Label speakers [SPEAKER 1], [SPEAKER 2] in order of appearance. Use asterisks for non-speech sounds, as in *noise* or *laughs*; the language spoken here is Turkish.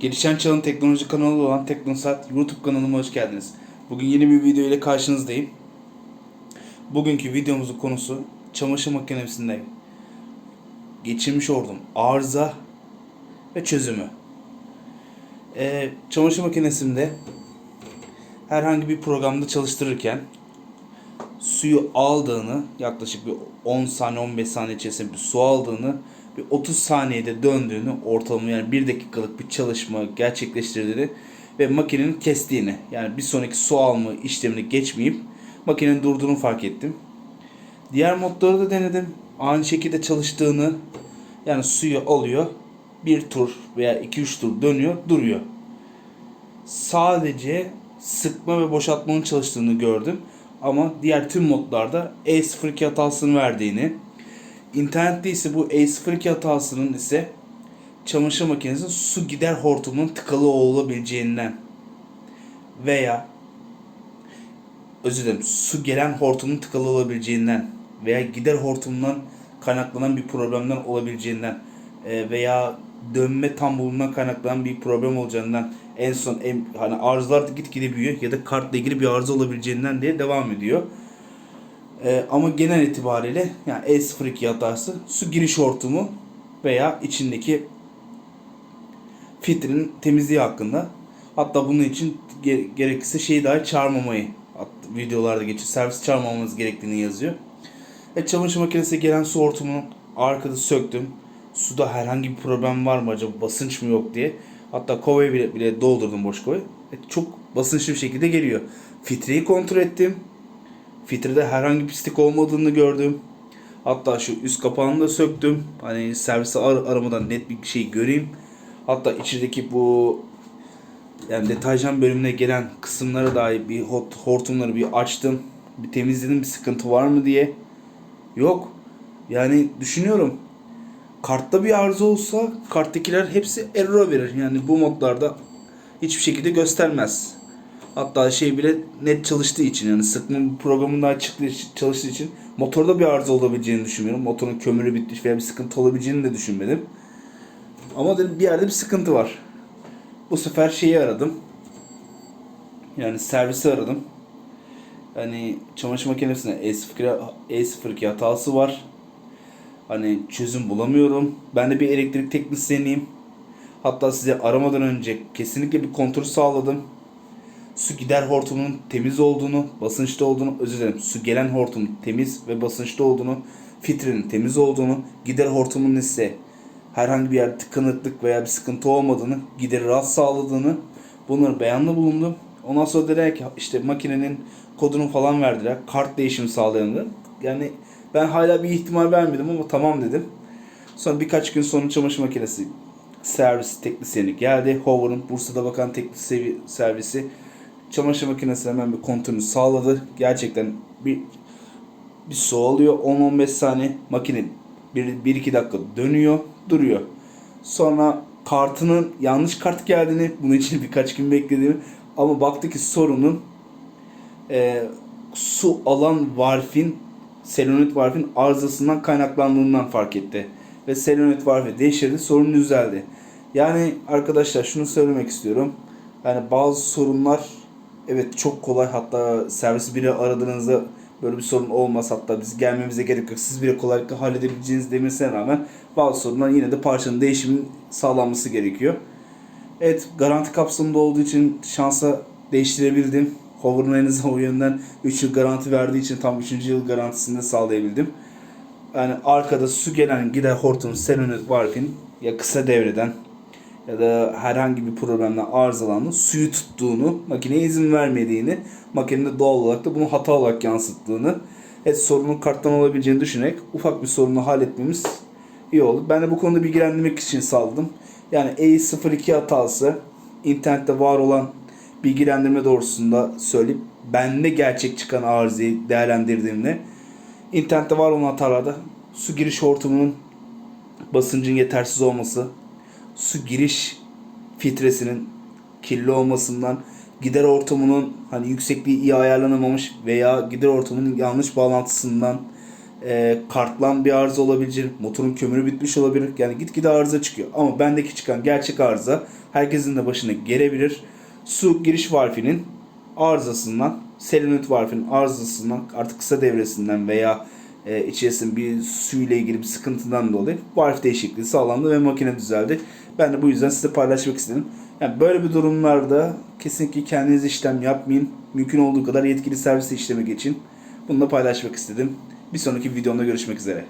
[SPEAKER 1] Gelişen Çağın teknoloji kanalı olan Teknosat YouTube kanalıma hoş geldiniz. Bugün yeni bir video ile karşınızdayım. Bugünkü videomuzun konusu çamaşır makinesinde geçirmiş olduğum arıza ve çözümü. Ee, çamaşır makinesinde herhangi bir programda çalıştırırken suyu aldığını yaklaşık bir 10 saniye 15 saniye içerisinde bir su aldığını bir 30 saniyede döndüğünü ortalama yani 1 dakikalık bir çalışma gerçekleştirdiğini ve makinenin kestiğini yani bir sonraki su alma işlemini geçmeyip makinenin durduğunu fark ettim. Diğer modları da denedim. Aynı şekilde çalıştığını yani suyu alıyor bir tur veya 2-3 tur dönüyor duruyor. Sadece sıkma ve boşaltmanın çalıştığını gördüm. Ama diğer tüm modlarda E02 hatasını verdiğini, internette ise bu E02 hatasının ise çamaşır makinesinin su gider hortumunun tıkalı olabileceğinden veya özür dilerim su gelen hortumun tıkalı olabileceğinden veya gider hortumundan kaynaklanan bir problemden olabileceğinden e, veya dönme tambulundan kaynaklanan bir problem olacağından en son en, hani arızalar gitgide büyüyor ya da kartla ilgili bir arıza olabileceğinden diye devam ediyor. E, ama genel itibariyle yani E02 hatası su giriş hortumu veya içindeki filtrenin temizliği hakkında. Hatta bunun için ge- gerekirse şeyi dahi çağırmamayı videolarda geçiyor. Servis çağırmamamız gerektiğini yazıyor. E, çamaşır makinesine gelen su hortumunu arkada söktüm. Suda herhangi bir problem var mı acaba basınç mı yok diye. Hatta kovayı bile, bile doldurdum boş kovayı. E, çok basınçlı bir şekilde geliyor. Filtreyi kontrol ettim. Filtrede herhangi bir pislik olmadığını gördüm. Hatta şu üst kapağını da söktüm. Hani servise ar- aramadan net bir şey göreyim. Hatta içerideki bu yani deterjan bölümüne gelen kısımlara dair bir hot, hortumları bir açtım. Bir temizledim bir sıkıntı var mı diye. Yok. Yani düşünüyorum. Kartta bir arıza olsa karttakiler hepsi error verir. Yani bu modlarda hiçbir şekilde göstermez. Hatta şey bile net çalıştığı için yani sıkma programında çıktığı için- çalıştığı için motorda bir arıza olabileceğini düşünmüyorum. Motorun kömürü bitmiş veya bir sıkıntı olabileceğini de düşünmedim. Ama dedim bir yerde bir sıkıntı var. Bu sefer şeyi aradım. Yani servisi aradım. Hani çamaşır makinesine E02, E02 hatası var. Hani çözüm bulamıyorum. Ben de bir elektrik teknisyeniyim. Hatta size aramadan önce kesinlikle bir kontrol sağladım. Su gider hortumunun temiz olduğunu, basınçlı olduğunu, özür dilerim. Su gelen hortumun temiz ve basınçlı olduğunu, filtrenin temiz olduğunu, gider hortumunun ise herhangi bir yer tıkanıklık veya bir sıkıntı olmadığını, gideri rahat sağladığını bunları beyanla bulundum. Ondan sonra dediler ki işte makinenin kodunu falan verdiler. Kart değişimi sağlayanlar. Yani ben hala bir ihtimal vermedim ama tamam dedim. Sonra birkaç gün sonra çamaşır makinesi servis teknisyeni geldi. Hoover'ın Bursa'da bakan teknik servisi çamaşır makinesi hemen bir kontrolünü sağladı. Gerçekten bir bir su alıyor 10-15 saniye makine 1-2 dakika dönüyor duruyor. Sonra kartının yanlış kart geldiğini bunun için *laughs* birkaç gün beklediğimi ama baktı ki sorunun e, su alan varfin selenoid varfin arızasından kaynaklandığından fark etti. Ve selenoid varfi değiştirdi sorun düzeldi. Yani arkadaşlar şunu söylemek istiyorum. Yani bazı sorunlar evet çok kolay hatta servisi biri aradığınızda böyle bir sorun olmaz hatta biz gelmemize gerek yok. Siz bile kolaylıkla halledebileceğiniz demesine rağmen bazı sorunlar yine de parçanın değişimin sağlanması gerekiyor. Evet garanti kapsamında olduğu için şansa değiştirebildim. Azından o yönden 3 yıl garanti verdiği için tam 3. yıl garantisini de sağlayabildim. Yani arkada su gelen gider hortum selenoid varfin ya kısa devreden ya da herhangi bir problemden arızalandı suyu tuttuğunu, makineye izin vermediğini, makinenin doğal olarak da bunu hata olarak yansıttığını, evet sorunun karttan olabileceğini düşünerek ufak bir sorunu halletmemiz iyi oldu. Ben de bu konuda bilgilendirmek için sağladım. Yani E02 hatası internette var olan bilgilendirme doğrusunda söyleyip bende gerçek çıkan arızayı değerlendirdiğimde internette var olan hatalarda su giriş hortumunun basıncın yetersiz olması, su giriş filtresinin kirli olmasından, gider ortamının hani yüksekliği iyi ayarlanamamış veya gider ortamının yanlış bağlantısından e, kartlan bir arıza olabilir, motorun kömürü bitmiş olabilir. Yani gitgide arıza çıkıyor. Ama bendeki çıkan gerçek arıza herkesin de başına gelebilir. Su giriş valfinin arızasından, selenoid valfinin arızasından, artık kısa devresinden veya e, içerisinde bir suyla ilgili bir sıkıntıdan dolayı valf değişikliği sağlandı ve makine düzeldi. Ben de bu yüzden size paylaşmak istedim. Yani böyle bir durumlarda kesinlikle kendiniz işlem yapmayın. Mümkün olduğu kadar yetkili servise işleme geçin. Bunu da paylaşmak istedim. Bir sonraki videomda görüşmek üzere.